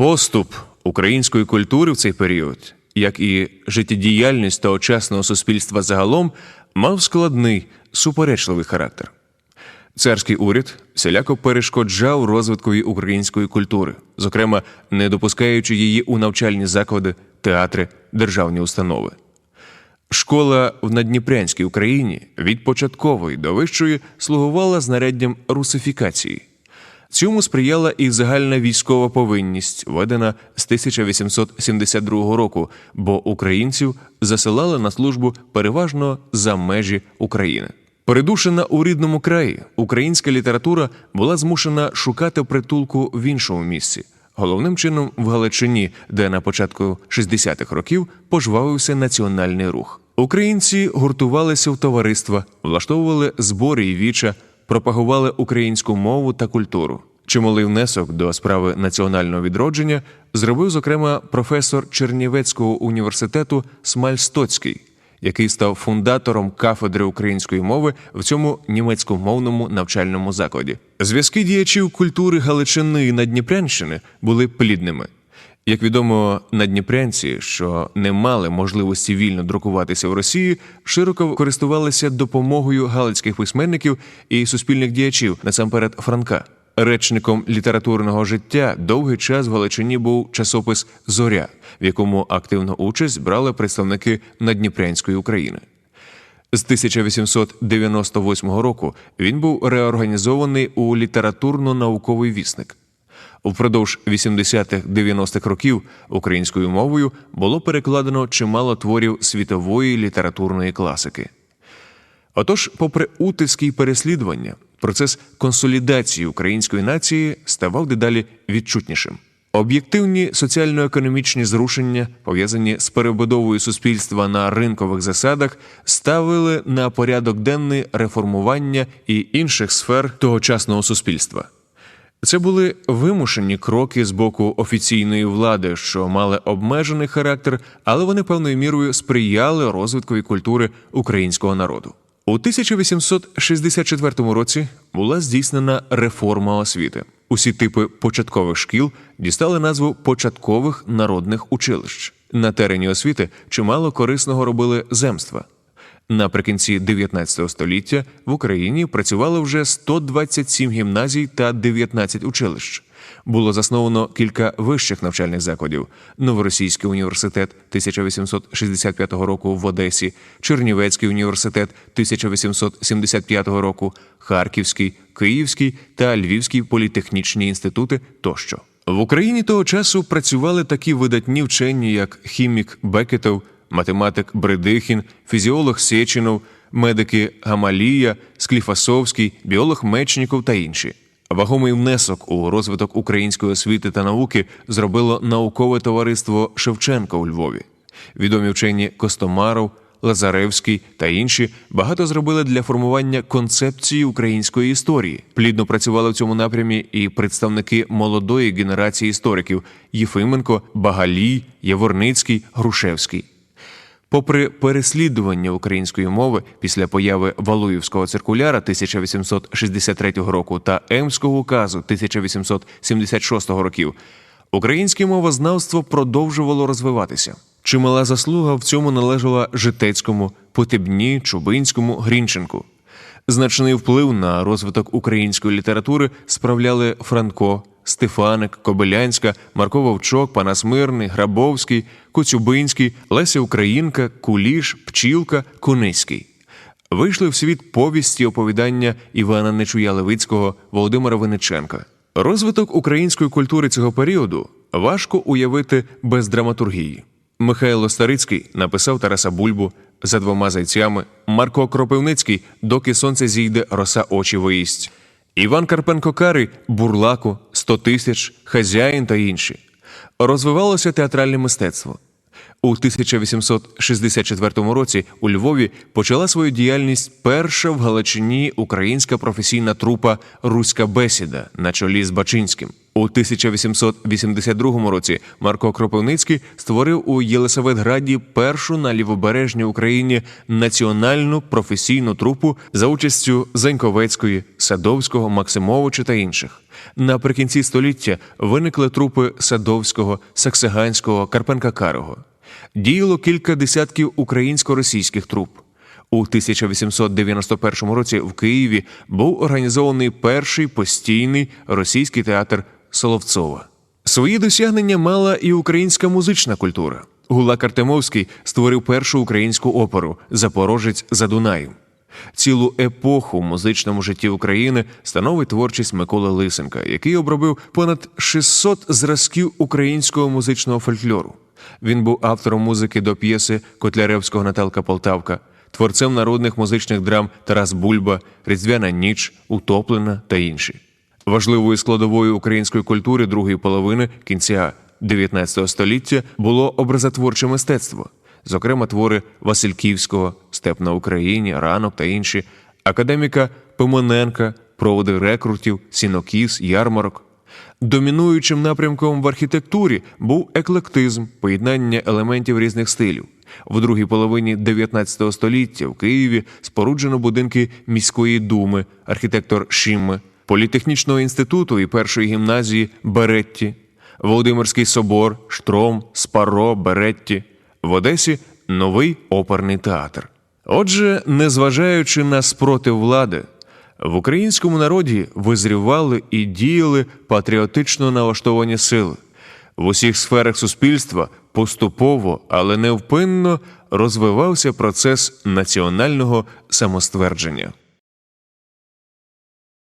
Поступ української культури в цей період, як і життєдіяльність тогочасного суспільства загалом, мав складний суперечливий характер. Царський уряд всіляко перешкоджав розвиткові української культури, зокрема, не допускаючи її у навчальні заклади, театри, державні установи. Школа в Надніпрянській Україні від початкової до вищої слугувала знаряддям русифікації. Цьому сприяла і загальна військова повинність, введена з 1872 року, бо українців засилали на службу переважно за межі України. Передушена у рідному краї, українська література була змушена шукати притулку в іншому місці, головним чином в Галичині, де на початку 60-х років пожвавився національний рух. Українці гуртувалися в товариства, влаштовували збори і віча, пропагували українську мову та культуру. Чималий внесок до справи національного відродження зробив, зокрема, професор Чернівецького університету Смаль Стоцький, який став фундатором кафедри української мови в цьому німецькомовному навчальному закладі. Зв'язки діячів культури Галичини і Надніпрянщини були плідними. Як відомо, надніпрянці, що не мали можливості вільно друкуватися в Росії, широко користувалися допомогою галицьких письменників і суспільних діячів, насамперед Франка. Речником літературного життя довгий час в Галичині був часопис Зоря, в якому активну участь брали представники Надніпрянської України. З 1898 року він був реорганізований у літературно-науковий вісник. Впродовж 80-х-90-х років українською мовою було перекладено чимало творів світової літературної класики. Отож, попри утиски й переслідування, процес консолідації української нації ставав дедалі відчутнішим. Об'єктивні соціально-економічні зрушення, пов'язані з перебудовою суспільства на ринкових засадах, ставили на порядок денний реформування і інших сфер тогочасного суспільства. Це були вимушені кроки з боку офіційної влади, що мали обмежений характер, але вони певною мірою сприяли розвиткові культури українського народу. У 1864 році була здійснена реформа освіти. Усі типи початкових шкіл дістали назву початкових народних училищ. На терені освіти чимало корисного робили земства. Наприкінці 19 століття в Україні працювало вже 127 гімназій та 19 училищ. Було засновано кілька вищих навчальних закладів: Новоросійський університет 1865 року в Одесі, Чернівецький університет 1875 року, Харківський, Київський та Львівський політехнічні інститути тощо. В Україні того часу працювали такі видатні вчені, як хімік Бекетов, математик Бредихін, фізіолог Сеченов, медики Гамалія, Скліфасовський, біолог Мечніков та інші. Вагомий внесок у розвиток української освіти та науки зробило наукове товариство Шевченка у Львові. Відомі вчені Костомаров, Лазаревський та інші багато зробили для формування концепції української історії. Плідно працювали в цьому напрямі і представники молодої генерації істориків Єфименко, Багалій, Яворницький, Грушевський. Попри переслідування української мови після появи Валуївського циркуляра 1863 року та Емського указу 1876 років, українське мовознавство продовжувало розвиватися. Чимала заслуга в цьому належала Житецькому, Потебні, Чубинському, Грінченку. Значний вплив на розвиток української літератури справляли Франко, Стефаник, Кобилянська, Марко Вовчок, Панас Мирний, Грабовський, Коцюбинський, Леся Українка, Куліш, Пчілка, Куницький. Вийшли в світ повісті оповідання Івана Нечуя Левицького, Володимира Винниченка. Розвиток української культури цього періоду важко уявити без драматургії. Михайло Старицький написав Тараса Бульбу за двома зайцями, Марко Кропивницький, доки сонце зійде, роса очі виїсть. Іван Карпенко Карий, Бурлаку, Сто тисяч, Хазяїн та інші. Розвивалося театральне мистецтво. У 1864 році у Львові почала свою діяльність перша в Галичині українська професійна трупа Руська бесіда на чолі з Бачинським. У 1882 році Марко Кропивницький створив у Єлисаветграді першу на лівобережній Україні національну професійну трупу за участю Заньковецької, Садовського, Максимовича та інших. Наприкінці століття виникли трупи Садовського, Саксиганського, Карпенка Карого. Діяло кілька десятків українсько-російських труп. У 1891 році в Києві був організований перший постійний російський театр Соловцова. Свої досягнення мала і українська музична культура. Гулак Артемовський створив першу українську оперу Запорожець за Дунаєм. Цілу епоху в музичному житті України становить творчість Миколи Лисенка, який обробив понад 600 зразків українського музичного фольклору. Він був автором музики до п'єси Котляревського Наталка Полтавка, творцем народних музичних драм Тарас Бульба, Різдвяна ніч, Утоплена та інші. Важливою складовою української культури другої половини кінця 19 століття було образотворче мистецтво, зокрема твори Васильківського, Степ на Україні, ранок та інші, академіка Пимоненка, проводи рекрутів, сінокіс, ярмарок. Домінуючим напрямком в архітектурі був еклектизм, поєднання елементів різних стилів. В другій половині 19 століття в Києві споруджено будинки міської думи, архітектор Шимме, політехнічного інституту і першої гімназії Беретті, Володимирський собор, Штром, Спаро, Беретті. В Одесі новий оперний театр. Отже, незважаючи на спротив влади, в українському народі визрівали і діяли патріотично налаштовані сили. В усіх сферах суспільства поступово, але невпинно розвивався процес національного самоствердження.